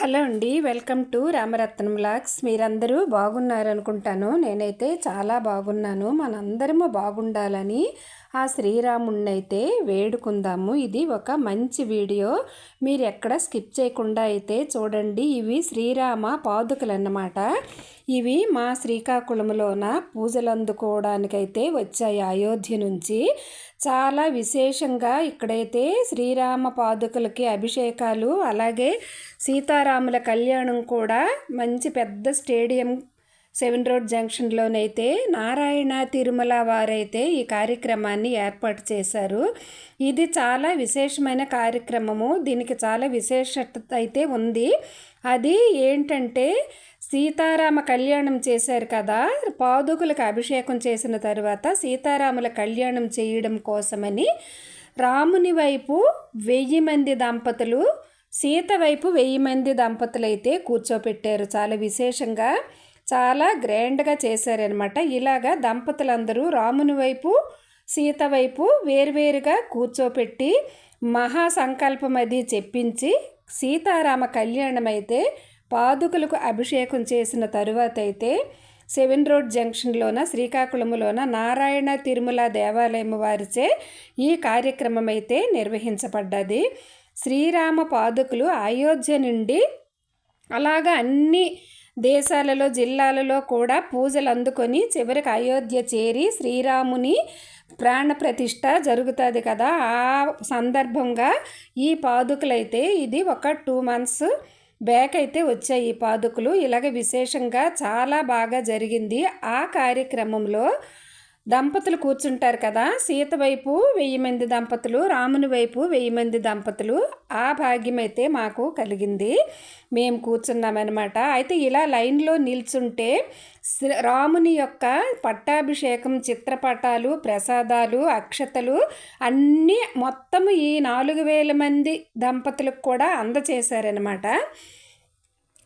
Hello అండి welcome to Ramaratnam blogs మీరందరూ బాగున్నారనుకుంటాను. నేనైతే చాలా బాగున్నాను. మనందరము బాగుండాలని ఆ శ్రీరాముణ్ణైతే వేడుకుందాము. ఇది ఒక మంచి వీడియో. మీరు ఎక్కడ స్కిప్ చేయకుండా అయితే చూడండి. ఇవి శ్రీరామ పాదుకలు అన్నమాట ఇవి మా శ్రీకాకుళంలోన పూజలు అందుకోవడానికైతే వచ్చాయి అయోధ్య నుంచి. చాలా విశేషంగా ఇక్కడైతే శ్రీరామ పాదుకలకి అభిషేకాలు అలాగే సీతారాముల కళ్యాణం కూడా మంచి పెద్ద స్టేడియం సెవెన్ రోడ్ జంక్షన్లోనైతే నారాయణ తిరుమల వారైతే ఈ కార్యక్రమాన్ని ఏర్పాటు చేశారు. ఇది చాలా విశేషమైన కార్యక్రమము. దీనికి చాలా విశేషత అయితే ఉంది. అది ఏంటంటే సీతారామ కళ్యాణం చేశారు కదా. పాదుకులకు అభిషేకం చేసిన తర్వాత సీతారాముల కళ్యాణం చేయడం కోసమని రాముని వైపు వెయ్యి మంది దంపతులు సీత వైపు వెయ్యి మంది దంపతులు అయితే కూర్చోపెట్టారు. చాలా విశేషంగా చాలా గ్రాండ్గా చేశారనమాట ఇలాగా దంపతులందరూ రాముని వైపు సీత వైపు వేరువేరుగా కూర్చోపెట్టి మహాసంకల్పం అది చెప్పించి సీతారామ కళ్యాణం అయితే పాదుకులకు అభిషేకం చేసిన తరువాత అయితే సెవెన్ రోడ్ జంక్షన్లోన శ్రీకాకుళంలోన నారాయణ తిరుమల దేవాలయం వారిచే ఈ కార్యక్రమం అయితే నిర్వహించబడ్డది. శ్రీరామ పాదుకులు అయోధ్య నుండి అలాగా అన్ని దేశాలలో జిల్లాలలో కూడా పూజలు అందుకొని చివరికి అయోధ్య చేరి శ్రీరాముని ప్రాణప్రతిష్ఠ జరుగుతుంది కదా. ఆ సందర్భంగా ఈ పాదుకలైతే ఇది ఒక టూ మంత్స్ బ్యాక్ అయితే వచ్చాయి ఈ పాదుకులు. ఇలాగ విశేషంగా చాలా బాగా జరిగింది. ఆ కార్యక్రమంలో దంపతులు కూర్చుంటారు కదా సీత వైపు వెయ్యి మంది దంపతులు రాముని వైపు వెయ్యి మంది దంపతులు. ఆ భాగ్యం అయితే మాకు కలిగింది. మేము కూర్చున్నామన్నమాట. అయితే ఇలా లైన్లో నిల్చుంటే రాముని యొక్క పట్టాభిషేకం చిత్రపటాలు ప్రసాదాలు అక్షతలు అన్నీ మొత్తం ఈ నాలుగు వేల మంది దంపతులకు కూడా అందచేశారనమాట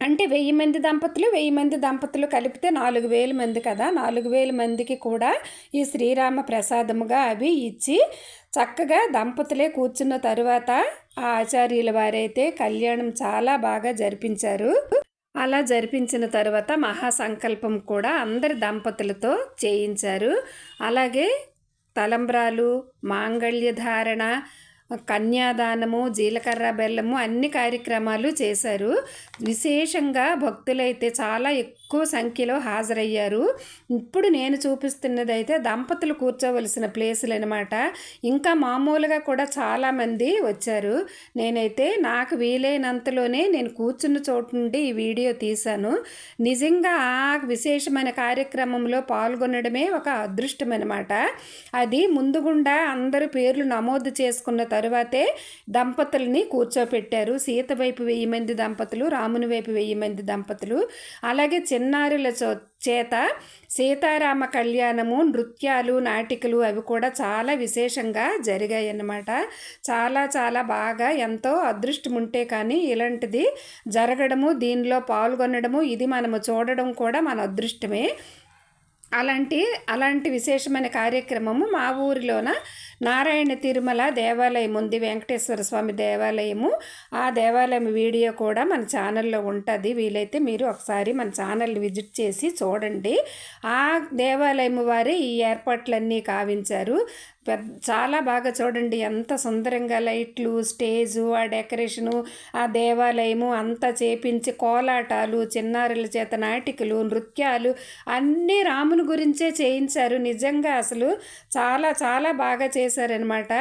అంటే వెయ్యి మంది దంపతులు వెయ్యి మంది దంపతులు కలిపితే నాలుగు వేల మంది కదా. నాలుగు వేల మందికి కూడా ఈ శ్రీరామ ప్రసాదముగా అవి ఇచ్చి చక్కగా దంపతులే కూర్చున్న తరువాత ఆ ఆచార్యుల వారైతే కళ్యాణం చాలా బాగా జరిపించారు. అలా జరిపించిన తర్వాత మహాసంకల్పం కూడా అందరి దంపతులతో చేయించారు. అలాగే తలంబ్రాలు మాంగళ్య ధారణ కన్యాదానము జీలకర్ర బెల్లము అన్ని కార్యక్రమాలు చేశారు. విశేషంగా భక్తులైతే చాలా ఎక్కువ సంఖ్యలో హాజరయ్యారు. ఇప్పుడు నేను చూపిస్తున్నది అయితే దంపతులు కూర్చోవలసిన ప్లేసులు అనమాట ఇంకా మామూలుగా కూడా చాలామంది వచ్చారు. నేనైతే నాకు వీలైనంతలోనే నేను కూర్చున్న చోటు నుండి ఈ వీడియో తీశాను. నిజంగా ఆ విశేషమైన కార్యక్రమంలో పాల్గొనడమే ఒక అదృష్టం అనమాట అది ముందుగుండా అందరూ పేర్లు నమోదు చేసుకున్న తర్వాత దంపతుల్ని కూర్చోపెట్టారు. సీత వైపు వెయ్యి మంది దంపతులు రాముని వైపు వెయ్యి మంది దంపతులు. అలాగే చిన్నారుల చో చేత సీతారామ కళ్యాణము నృత్యాలు నాటికలు అవి కూడా చాలా విశేషంగా జరిగాయి అన్నమాట చాలా చాలా బాగా ఎంతో అదృష్టం ఉంటే కానీ ఇలాంటిది జరగడము దీనిలో పాల్గొనడము ఇది మనము చూడడం కూడా మన అదృష్టమే. అలాంటి అలాంటి విశేషమైన కార్యక్రమము మా ఊరిలోన నారాయణ తిరుమల దేవాలయం ఉంది వెంకటేశ్వర స్వామి దేవాలయము. ఆ దేవాలయం వీడియో కూడా మన ఛానల్లో ఉంటుంది. వీలైతే మీరు ఒకసారి మన ఛానల్ని విజిట్ చేసి చూడండి. ఆ దేవాలయం వారి ఈ ఏర్పాట్లన్నీ కావించారు. పెద్ద చాలా బాగా చూడండి. ఎంత సుందరంగా లైట్లు స్టేజు ఆ డెకరేషను ఆ దేవాలయము అంతా చేపించి కోలాటాలు చిన్నారుల చేత నాటికలు నృత్యాలు అన్నీ రాముని గురించే చేయించారు. నిజంగా అసలు చాలా చాలా బాగా చేశారనమాట.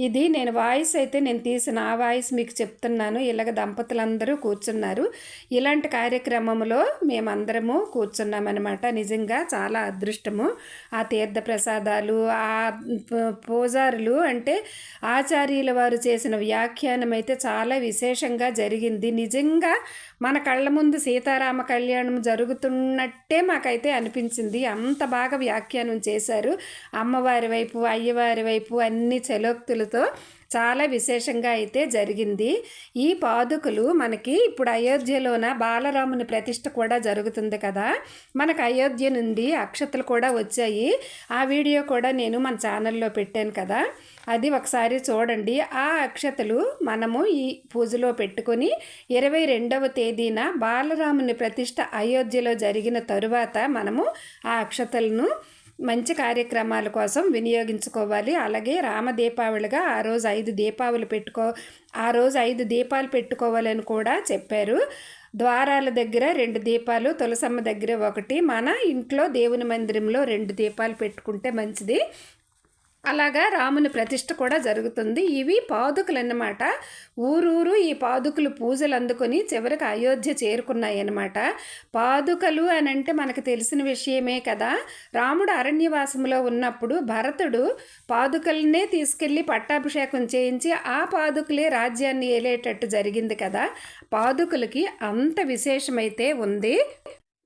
ఇది నేను వాయిస్ అయితే నేను తీసిన ఆ వాయిస్ మీకు చెప్తున్నాను. ఇలాగ దంపతులందరూ కూర్చున్నారు. ఇలాంటి కార్యక్రమంలో మేమందరము కూర్చున్నామన్నమాట నిజంగా చాలా అదృష్టము. ఆ తీర్థ ప్రసాదాలు ఆ పూజారులు అంటే ఆచార్యుల వారు చేసిన వ్యాఖ్యానం అయితే చాలా విశేషంగా జరిగింది. నిజంగా మన కళ్ళ ముందు సీతారామ కళ్యాణం జరుగుతున్నట్టే మాకైతే అనిపించింది. అంత బాగా వ్యాఖ్యానం చేశారు. అమ్మవారి వైపు అయ్యవారి వైపు అన్ని చలోక్తులతో చాలా విశేషంగా అయితే జరిగింది. ఈ పాదుకలు మనకి ఇప్పుడు అయోధ్యలోన బాలరాముని ప్రతిష్ట కూడా జరుగుతుంది కదా. మనకు అయోధ్య నుండి అక్షతలు కూడా వచ్చాయి. ఆ వీడియో కూడా నేను మన ఛానల్లో పెట్టాను కదా. అది ఒకసారి చూడండి. ఆ అక్షతలు మనము ఈ పూజలో పెట్టుకొని ఇరవై రెండవ తేదీన బాలరాముని ప్రతిష్ట అయోధ్యలో జరిగిన తరువాత మనము ఆ అక్షతలను మంచి కార్యక్రమాల కోసం వినియోగించుకోవాలి. అలాగే రామ దీపావళిగా ఆ రోజు ఐదు దీపావళి పెట్టుకో ఆ రోజు ఐదు దీపాలు పెట్టుకోవాలని కూడా చెప్పారు. ద్వారాల దగ్గర రెండు దీపాలు తులసమ్మ దగ్గర ఒకటి. మన ఇంట్లో దేవుని మందిరంలో రెండు దీపాలు పెట్టుకుంటే మంచిది. అలాగా రాముని ప్రతిష్ట కూడా జరుగుతుంది. ఇవి పాదుకలు అన్నమాట ఊరూరు ఈ పాదుకలు పూజలు అందుకొని చివరికి అయోధ్య చేరుకున్నాయన్నమాట. పాదుకలు అని అంటే మనకు తెలిసిన విషయమే కదా. రాముడు అరణ్యవాసంలో ఉన్నప్పుడు భరతుడు పాదుకలనే తీసుకెళ్ళి పట్టాభిషేకం చేయించి ఆ పాదుకలే రాజ్యాన్ని ఏలేటట్టు జరిగింది కదా. పాదుకలకి అంత విశేషమైతే ఉంది.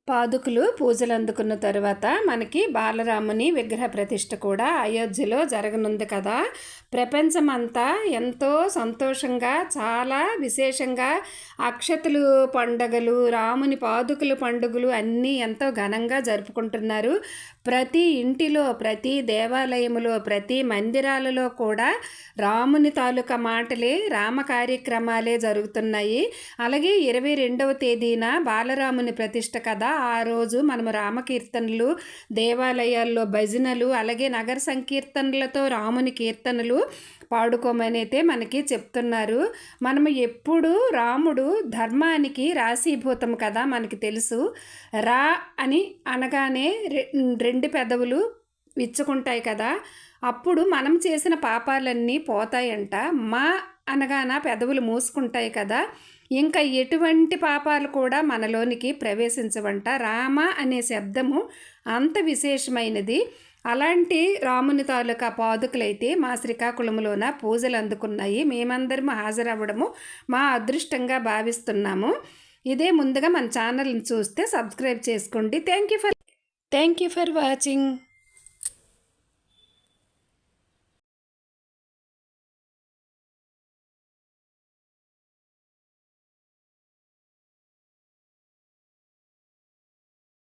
పాదుకులు పూజలు అందుకున్న తరువాత మనకి బాలరాముని విగ్రహ ప్రతిష్ట కూడా అయోధ్యలో జరగనుంది కదా. ప్రపంచమంతా ఎంతో సంతోషంగా చాలా విశేషంగా అక్షతలు పండగలు రాముని పాదుకులు పండుగలు అన్నీ ఎంతో ఘనంగా జరుపుకుంటున్నారు. ప్రతి ఇంటిలో ప్రతి దేవాలయములో ప్రతి మందిరాలలో కూడా రాముని తాలూకా మాటలే రామ కార్యక్రమాలే జరుగుతున్నాయి. అలాగే ఇరవై రెండవ తేదీన బాలరాముని ప్రతిష్ట కదా. ఆ రోజు మనము రామకీర్తనలు దేవాలయాల్లో భజనలు అలాగే నగర సంకీర్తనలతో రాముని కీర్తనలు పాడుకోమని అయితే మనకి చెప్తున్నారు. మనము ఎప్పుడు రాముడు ధర్మానికి రాశీభూతం కదా మనకి తెలుసు. రా అని అనగానే రెండు పెదవులు విచ్చుకుంటాయి కదా. అప్పుడు మనం చేసిన పాపాలన్నీ పోతాయంట. మా అనగాన పెదవులు మూసుకుంటాయి కదా. ఇంకా ఎటువంటి పాపాలు కూడా మనలోనికి ప్రవేశించవంట. రామ అనే శబ్దము అంత విశేషమైనది. అలాంటి రాముని తాలూకా పాదుకులైతే మా శ్రీకాకుళంలోన పూజలు అందుకున్నాయి. మేమందరం హాజరవ్వడము మా అదృష్టంగా భావిస్తున్నాము. ఇదే ముందుగా మన ఛానల్ని చూస్తే సబ్స్క్రైబ్ చేసుకోండి. Thank you for thank you for watching.